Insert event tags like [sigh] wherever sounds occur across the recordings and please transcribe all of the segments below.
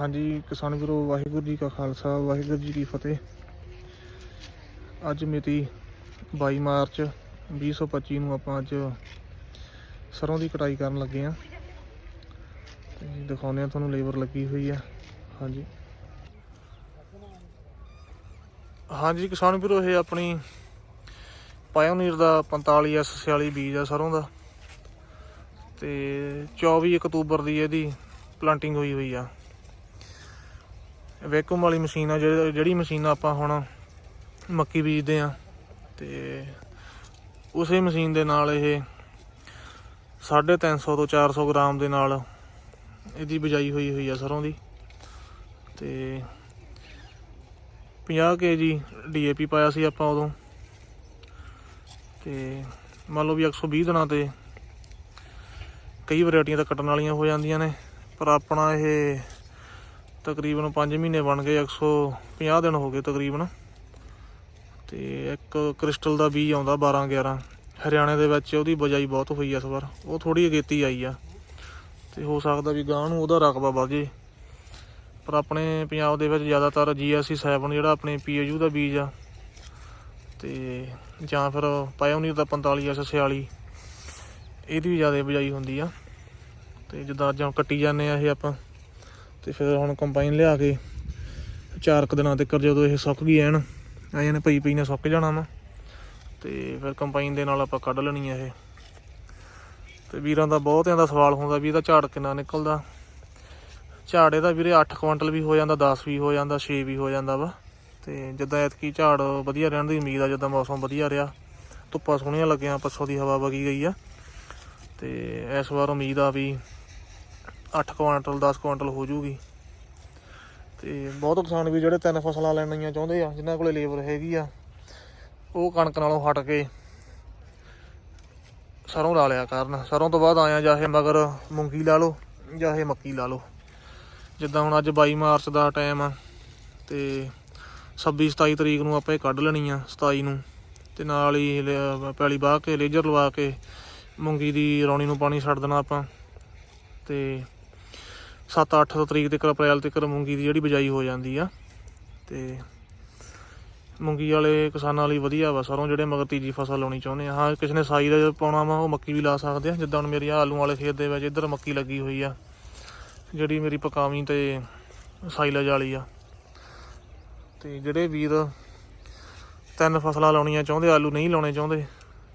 ਹਾਂਜੀ, ਕਿਸਾਨ ਵੀਰੋ, ਵਾਹਿਗੁਰੂ ਜੀ ਕਾ ਖਾਲਸਾ, ਵਾਹਿਗੁਰੂ ਜੀ ਕੀ ਫਤਿਹ। ਅੱਜ ਮਿਤੀ 22 ਮਾਰਚ 2025 ਨੂੰ ਆਪਾਂ ਅੱਜ ਸਰੋਂ ਦੀ ਕਟਾਈ ਕਰਨ ਲੱਗੇ ਆ ਤੇ ਦਿਖਾਉਂਦੇ ਆ ਤੁਹਾਨੂੰ ਲੇਬਰ ਲੱਗੀ ਹੋਈ ਆ ਹਾਂਜੀ। ਹਾਂਜੀ ਕਿਸਾਨ ਵੀਰੋ, ਇਹ ਆਪਣੀ ਪਾਇਓਨੀਅਰ ਦਾ 45S46 ਬੀਜ ਆ ਸਰੋਂ ਦਾ। ਤੇ 24 ਅਕਤੂਬਰ ਦੀ ਇਹਦੀ ਪਲਾਂਟਿੰਗ ਹੋਈ ਹੋਈ ਆ। ਵੈਕੂਮ ਵਾਲੀ ਮਸ਼ੀਨ ਆ, ਜਿਹੜੀ ਜਿਹੜੀ ਮਸ਼ੀਨ ਆਪਾਂ ਹੁਣ ਮੱਕੀ ਬੀਜਦੇ ਆ। ਤੇ ਉਸੇ ਮਸ਼ੀਨ ਦੇ ਨਾਲ ਇਹ 350 ਤੋਂ 400 ਗ੍ਰਾਮ ਦੇ ਨਾਲ ਇਹਦੀ ਬਿਜਾਈ ਹੋਈ ਹੋਈ ਆ ਸਰੋਂ ਦੀ। ਤੇ 50 ਕੇਜੀ ਡੀਏਪੀ ਪਾਇਆ ਸੀ ਆਪਾਂ ਉਦੋਂ। ਤੇ ਮੰਨ ਲਓ ਵੀ 120 ਦਿਨਾਂ ਤੇ ਕਈ ਵੈਰਾਈਟੀਆਂ ਤਾਂ ਕੱਟਣ ਵਾਲੀਆਂ ਹੋ ਜਾਂਦੀਆਂ ਨੇ, ਪਰ ਆਪਣਾ ਇਹ ਤਕਰੀਬਨ 5 ਮਹੀਨੇ ਬਣ ਗਏ 150 ਦਿਨ ਹੋ ਗਏ ਤਕਰੀਬਨ। ਤੇ ਇੱਕ ਕ੍ਰਿਸਟਲ ਦਾ ਬੀਜ ਆਉਂਦਾ 12 11 ਹਰਿਆਣੇ ਦੇ ਵਿੱਚ ਉਹਦੀ ਬਜਾਈ ਬਹੁਤ ਹੋਈ ਆ ਇਸ ਵਾਰ। ਉਹ ਥੋੜੀ ਅਗੇਤੀ ਆਈ ਆ। ਤੇ ਹੋ ਸਕਦਾ ਵੀ ਗਾਂ ਨੂੰ ਉਹਦਾ ਰਕਬਾ ਵੱਧ ਵਧੇ ਪਰ ਆਪਣੇ ਪੰਜਾਬ ਦੇ ਵਿੱਚ ਜ਼ਿਆਦਾਤਰ GSC 7 ਜਿਹੜਾ ਆਪਣੇ PAU ਦਾ ਬੀਜ ਆ। ਤੇ ਜਾਂ ਫਿਰ ਪਾਇਓਨੀਅਰ ਦਾ 45 46 ਇਹਦੀ ਵੀ ਜ਼ਿਆਦਾ ਬਜਾਈ ਹੁੰਦੀ ਆ। ਤੇ ਜਿੱਦਾਂ ਅੱਜ ਕੱਟੀ ਜਾਂਦੇ ਆ ਇਹ ਆਪਾਂ। ਤੇ ਫਿਰ ਹੁਣ ਕੰਬਾਈਨ ਲਿਆ ਕੇ ਚਾਰ ਕੁ ਦਿਨਾਂ ਤੱਕ ਜਦੋਂ ਇਹ ਸੁੱਕ ਗਈ ਐਨ ਆ ਜਾਨੇ ਪਈ ਪਈ ਨੇ ਸੁੱਕ ਜਾਣਾ ਵਾ। ਤੇ ਫਿਰ ਕੰਬਾਈਨ ਦੇ ਨਾਲ ਆਪਾਂ ਕੱਢ ਲੈਣੀ ਆ ਇਹ। ਤੇ ਵੀਰਾਂ ਦਾ ਬਹੁਤਿਆਂ ਦਾ ਸਵਾਲ ਹੁੰਦਾ ਵੀ ਇਹਦਾ ਝਾੜ ਕਿੰਨਾ ਨਿਕਲਦਾ। ਝਾੜ ਇਹਦਾ ਵੀਰੇ 8 ਕੁਇੰਟਲ ਵੀ ਹੋ ਜਾਂਦਾ 10 ਵੀ ਹੋ ਜਾਂਦਾ 6 ਵੀ ਹੋ ਜਾਂਦਾ ਵਾ। ਤੇ ਜਿੱਦਾਂ ਐਤਕੀ ਝਾੜ ਵਧੀਆ ਰਹਿਣ ਦੀ ਉਮੀਦ ਆ, ਜਿੱਦਾਂ ਮੌਸਮ ਵਧੀਆ ਰਿਹਾ। ਧੁੱਪਾਂ ਸੋਹਣੀਆਂ ਲੱਗੀਆਂ ਪੱਛੋਂ ਦੀ ਹਵਾ ਵਗੀ ਗਈ ਆ। ਤੇ ਇਸ ਵਾਰ ਉਮੀਦ ਆ ਵੀ 8 ਕੁਆਂਟਲ 10 ਕੁਆਂਟਲ ਹੋ ਜੂਗੀ। ਤੇ ਬਹੁਤ ਕਿਸਾਨ ਵੀ ਜਿਹੜੇ ਤਿੰਨ ਫਸਲਾਂ ਲੈਣੀਆਂ ਚਾਹੁੰਦੇ ਆ, ਜਿਨ੍ਹਾਂ ਕੋਲੇ ਲੇਬਰ ਹੈਗੀ ਆ, ਉਹ ਕਣਕ ਨਾਲੋਂ ਹਟ ਕੇ ਸਰੋਂ ਲਾ ਲਿਆ ਕਰਨ। ਸਰੋਂ ਤੋਂ ਬਾਅਦ ਆਇਆ ਚਾਹੇ ਮਗਰ ਮੂੰਗੀ ਲਾ ਲਓ, ਚਾਹੇ ਮੱਕੀ ਲਾ ਲਓ। ਜਿੱਦਾਂ ਹੁਣ ਅੱਜ 22 ਮਾਰਚ ਦਾ ਟਾਈਮ ਆ, ਤੇ 26 27 ਤਰੀਕ ਨੂੰ ਆਪਾਂ ਇਹ ਕੱਢ ਲੈਣੀ ਆ 27 ਨੂੰ। ਤੇ ਨਾਲ ਹੀ ਪੈਲੀ ਬਾਹ ਕੇ, ਲੇਜਰ ਲਵਾ ਕੇ, ਮੂੰਗੀ ਦੀ ਰੌਣੀ ਨੂੰ ਪਾਣੀ ਛੱਡ ਦੇਣਾ ਆਪਾਂ। ਤੇ 7-8 ਤਰੀਕ ਤੱਕ ਅਪ੍ਰੈਲ ਤੱਕ ਮੂੰਗੀ ਦੀ ਜਿਹੜੀ ਬਿਜਾਈ ਹੋ ਜਾਂਦੀ ਆ ਤੇ ਮੂੰਗੀ ਵਾਲੇ ਕਿਸਾਨਾਂ ਲਈ ਵਧੀਆ ਵਾ, ਸਰੋਂ ਜਿਹੜੇ ਮਗਰ ਤੀਜੀ ਫਸਲ ਲਾਉਣੀ ਚਾਹੁੰਦੇ ਆ। ਹਾਂ, ਕਿਸੇ ਨੇ ਸਾਈ ਦਾ ਪਾਉਣਾ ਵਾ, ਉਹ ਮੱਕੀ ਵੀ ਲਾ ਸਕਦੇ ਆ। ਜਿੱਦਾਂ ਹੁਣ ਮੇਰੀ ਆਲੂ ਵਾਲੇ ਖੇਤ ਦੇ ਵਿੱਚ ਇੱਧਰ ਮੱਕੀ ਲੱਗੀ ਹੋਈ ਆ, ਜਿਹੜੀ ਮੇਰੀ ਪਕਾਵੀਂ ਤੇ ਸਾਈਲਜ ਵਾਲੀ ਆ। ਤੇ ਜਿਹੜੇ ਵੀਰ ਤਿੰਨ ਫਸਲਾਂ ਲਾਉਣੀਆਂ ਚਾਹੁੰਦੇ, ਆਲੂ ਨਹੀਂ ਲਾਉਣੇ ਚਾਹੁੰਦੇ,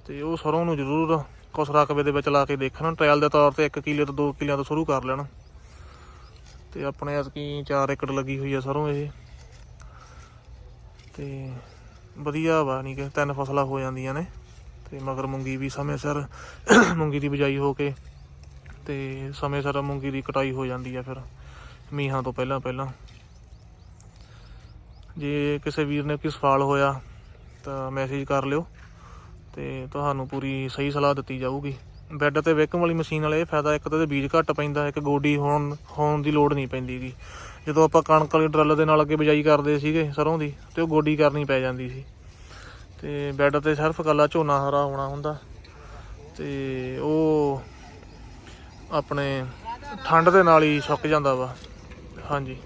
ਤੇ ਉਹ ਸਰੋਂ ਨੂੰ ਜ਼ਰੂਰ ਕੁਸ ਰਕਬੇ ਦੇ ਵਿੱਚ ਲਾ ਕੇ ਦੇਖਣ। ਟ੍ਰਾਇਲ ਦੇ ਤੌਰ ਤੇ 1 ਕਿੱਲੇ ਤੋਂ 2 ਕਿੱਲਿਆਂ ਤੋਂ ਸ਼ੁਰੂ ਕਰ ਲੈਣ। ਤੇ ਆਪਣੇ ਐਤਕੀ 4 ਏਕੜ ਲੱਗੀ ਹੋਈ ਆ ਸਰੋਂ ਇਹ। ਤੇ ਵਧੀਆ ਵਾ ਨਹੀਂ ਕਿ ਤਿੰਨ ਫਸਲਾਂ ਹੋ ਜਾਂਦੀਆਂ ਨੇ। ਤੇ ਮਗਰ ਮੂੰਗੀ ਵੀ ਸਮੇਂ ਸਿਰ [coughs] ਮੂੰਗੀ ਦੀ ਬਿਜਾਈ ਹੋ ਕੇ ਤੇ ਸਮੇਂ ਸਿਰ ਮੂੰਗੀ ਦੀ ਕਟਾਈ ਹੋ ਜਾਂਦੀ ਆ ਫਿਰ ਮੀਂਹਾਂ ਤੋਂ ਪਹਿਲਾਂ ਪਹਿਲਾਂ। ਜੇ ਕਿਸੇ ਵੀਰ ਨੇ ਕੋਈ ਸਵਾਲ ਹੋਇਆ ਤਾਂ ਮੈਸੇਜ ਕਰ ਲਿਓ ਤੇ ਤੁਹਾਨੂੰ ਪੂਰੀ ਸਹੀ ਸਲਾਹ ਦਿੱਤੀ ਜਾਊਗੀ। ਬੈੱਡ ਤੇ ਵੇਕਮ ਵਾਲੀ ਮਸ਼ੀਨ ਵਾਲੇ ਇਹ ਫਾਇਦਾ ਇੱਕ ਤਾਂ ਇਹਦੇ ਬੀਜ ਘੱਟ ਪੈਂਦਾ, ਇੱਕ ਗੋਡੀ ਹੋਣ ਹੋਣ ਦੀ ਲੋੜ ਨਹੀਂ ਪੈਂਦੀ ਜੀ ਜਦੋਂ ਆਪਾਂ ਕਣਕ ਵਾਲੀ ਡਰੱਲ ਦੇ ਨਾਲ ਅੱਗੇ ਬਿਜਾਈ ਕਰਦੇ ਸੀਗੇ ਸਰੋਂ ਦੀ, ਤੇ ਉਹ ਗੋਡੀ ਕਰਨੀ ਪੈ ਜਾਂਦੀ ਸੀ। ਤੇ ਬੈੱਡ ਤੇ ਸਿਰਫ ਕੱਲਾ ਝੋਨਾ ਹਰਾ ਹੋਣਾ ਹੁੰਦਾ। ਤੇ ਉਹ ਆਪਣੇ ਠੰਡ ਦੇ ਨਾਲ ਹੀ ਸੁੱਕ ਜਾਂਦਾ ਵਾ। ਹਾਂਜੀ।